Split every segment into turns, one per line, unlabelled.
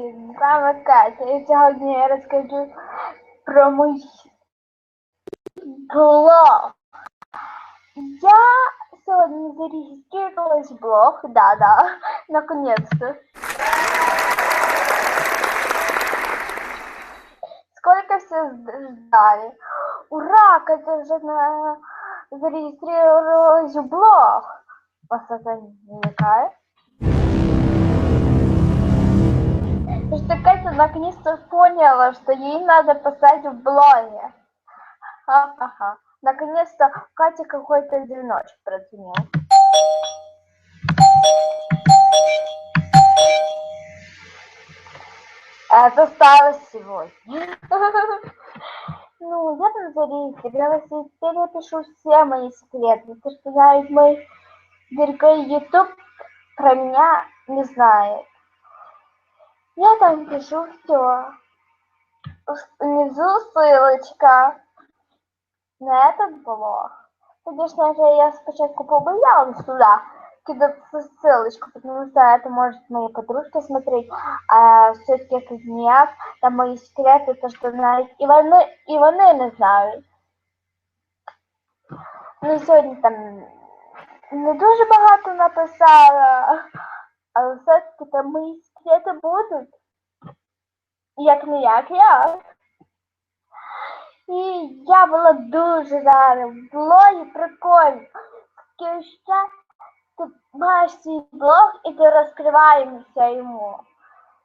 Привіт, з вами Катя. І сьогодні я розкажу про мій блог. Я сьогодні зареєструвалась в блог, да-да, наконец-то. Сколько все ждали. Ура, Катя уже на... зарегистрировалась в блог. Вас это не наконец-то поняла, что ей надо писать в блоге. Наконец-то Катя какой-то одиночек проценил. Это стало сегодня. Ну, я там зарегистрировалась, и теперь я пишу все мои секреты. То, что знает мой дорогой YouTube, про меня не знает. Я там пишу все. Внизу ссылочка на этот блог. Конечно же, я спочатку побоялась туда кидаться ссылочку, потому что это может мои подружки смотреть, а все-таки как нет, там мои секреты, то, что знают и вони, і вони не знають. Ну, сьогодні там не дуже багато написала, але все-таки там мої секрети будуть. Як не як як. І я була дуже рада. В блогі прикольно. Таке ще ти маєш свій блог і ти розкриваєшся йому.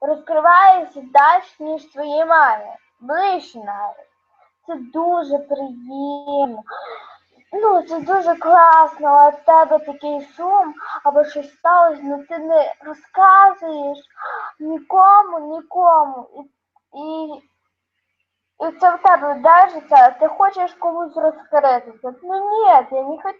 Розкриваєшся далі, ніж твоїй мамі. Ближче навіть. Це дуже приємно. Ну, це дуже класно, а в тебе такий шум або щось сталося, ну ти не розказуєш нікому, нікому. І, і, і це в тебе держиться, а ти хочеш комусь розкритися. Ну ні, я не хочу.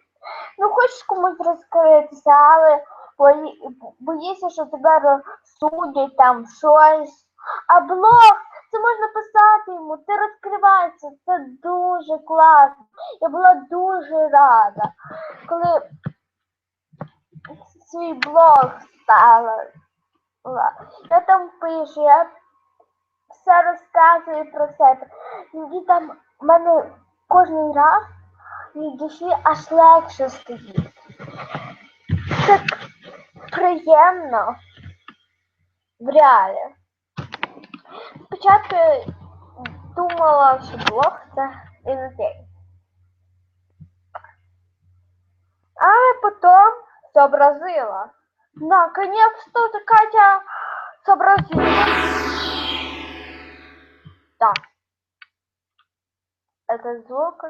Ну хочеш комусь розкритися, але бої, боїшся, що тебе розсудять там щось. А блог, це можна писати йому, ти розкриваєшся, це дуже класно. Я була дуже рада, коли свій блог стала. Я там пишу, я все розказую про себе. І там в мене кожен раз від душі аж легше стоїть. Так приємно в реалі. Я думала, що блог це іноземний. А потом сообразила. Наконец-то Катя, сообразила. Да. Это звук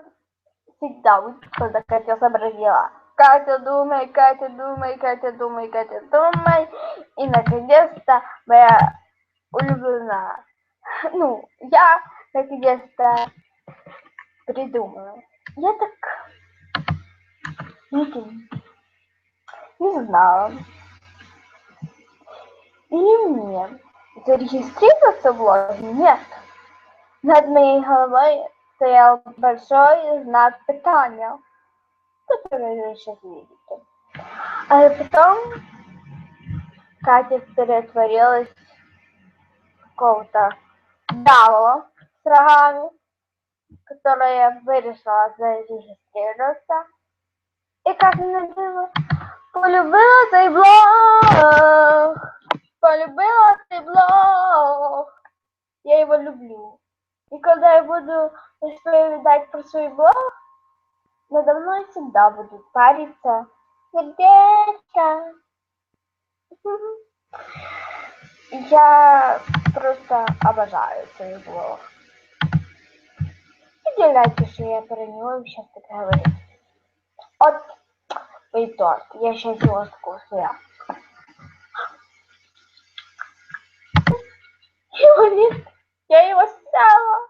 всегда будет, когда Катя сообразила. Катя, думай, Катя, думай, Катя, думай, Катя, думай. И, наконец-то, моя улюбленная. Ну, я, наконец-то, придумала. Я так не, не знала. Или мне зарегистрироваться в блоге? Нет. Над моей головой стоял большой знак питания, который вы сейчас видите. А потом Катя перетворилась в какого-то дьявола с рогами, которая вирішила зарегистрироваться. И как надо полюбила цей блог, полюбила цей блог. Я его люблю. И когда я буду рассказывать про свой блог, надо мной всегда будут париться сердечко. Я просто обожаю свой блог. Удивляйтесь, что я про него сейчас так говорю. Вот и торт. Я сейчас его скушаю. Его нет. Я его съела.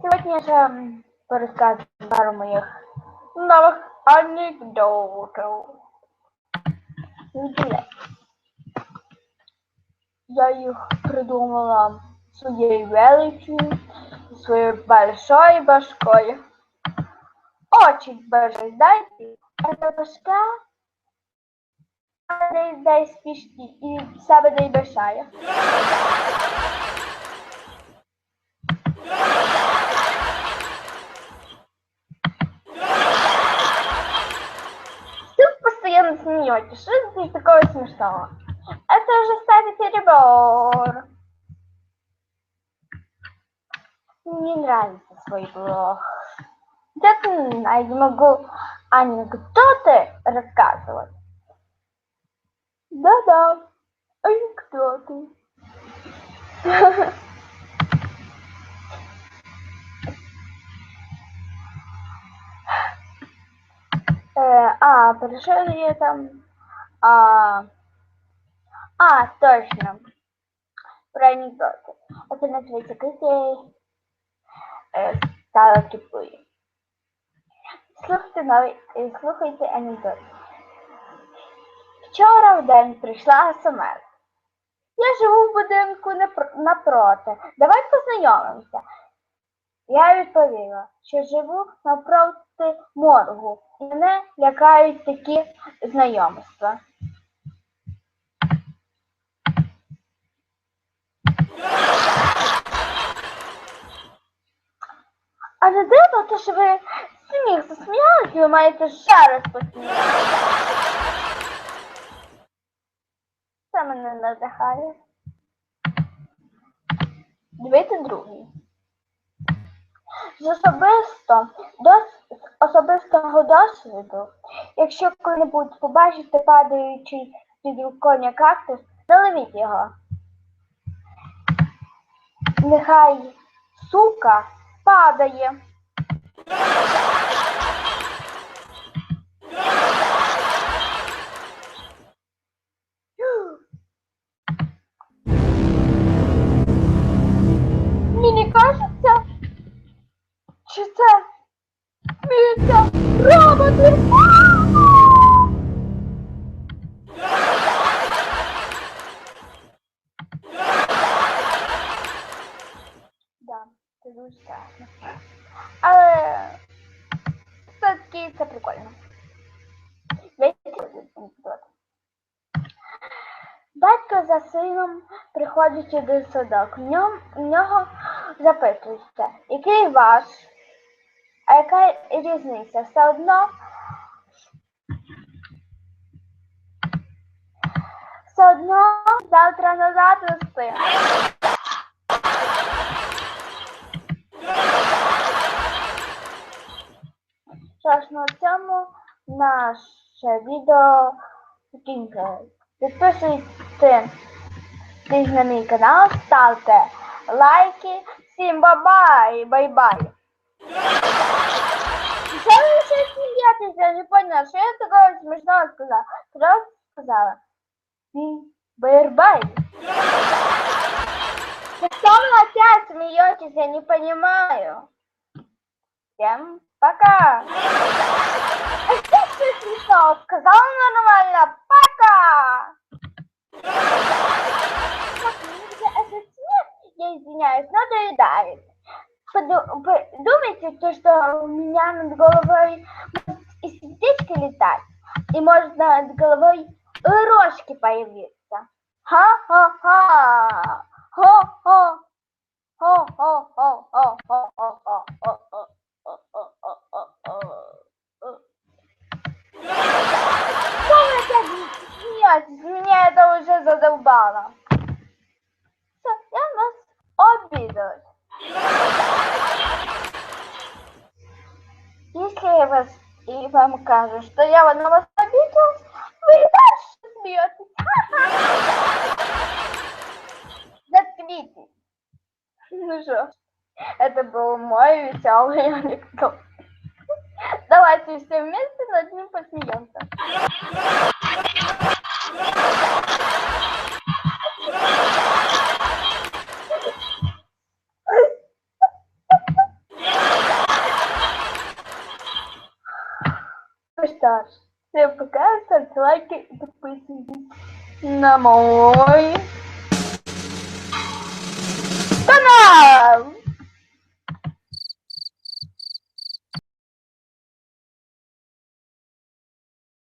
Сегодня же порассказываю пару моих новых анекдотов. ідея. Я їх придумала своєю величчю, своєю большою башкою. Очень бажаю дайте, а башка десь десь пішки і себе не бажає. Смеетесь. Что здесь такого смешного? Это же ставит перебор. Мне нравится свой блог. Я не могу анекдоты рассказывать. Да-да, анекдоты. а, пришел я там. А, а, точно. Про анекдоты. Это называется какие э, стало тупые. Слухайте новий, е, слухайте анекдот. Вчора в день прийшла СМС. Я живу в будинку напр- напроти. Давай познайомимося. Я відповіла, що живу напроти моргу. І мене лякають такі знайомства. А не дивно, то що ви сміх засміялися, ви маєте ще раз посміятися. Це мене надихає. Дивіться другий. З особисто, дос, особистого досвіду, якщо коли-небудь побачите падаючий під коня кактус, заливіть його. Нехай сука падає. Роботи. Да, це дуже страшно. Але все-таки це прикольно. Батько за сином приходить до садок. В нього запитується, який ваш, а яка різниця? Все одно все одно завтра назад вести. Що ж, на цьому наше відео закінчується. Підписуйтесь на мій канал, ставте лайки. Всім бай-бай, бай-бай. Що ви ще смієтеся? Я не поняла, що я такого смішного сказала? Просто сказала. Всім бай-бай. Что вы опять смеетесь? Я не понимаю. Всем пока. А что ты смешного? Сказала нормально. Пока. Так, мне уже этот смех, я извиняюсь, но доедает. Поду- вы думаете, то, что у меня над головой и сердечко летать, и может над головой рожки появиться? Ха-ха-ха! Хо-хо! Опять смеетесь? Меня это уже задолбало. Все, я вас обиделась. Если я вас и вам кажу, что я на вас обиделась, вы дальше смеетесь. Заткнитесь. Ну что, это был мой веселый анекдот. Давайте все вместе над ним посмеемся. Ж, всем пока, ставьте лайки и подписывайтесь на мой канал.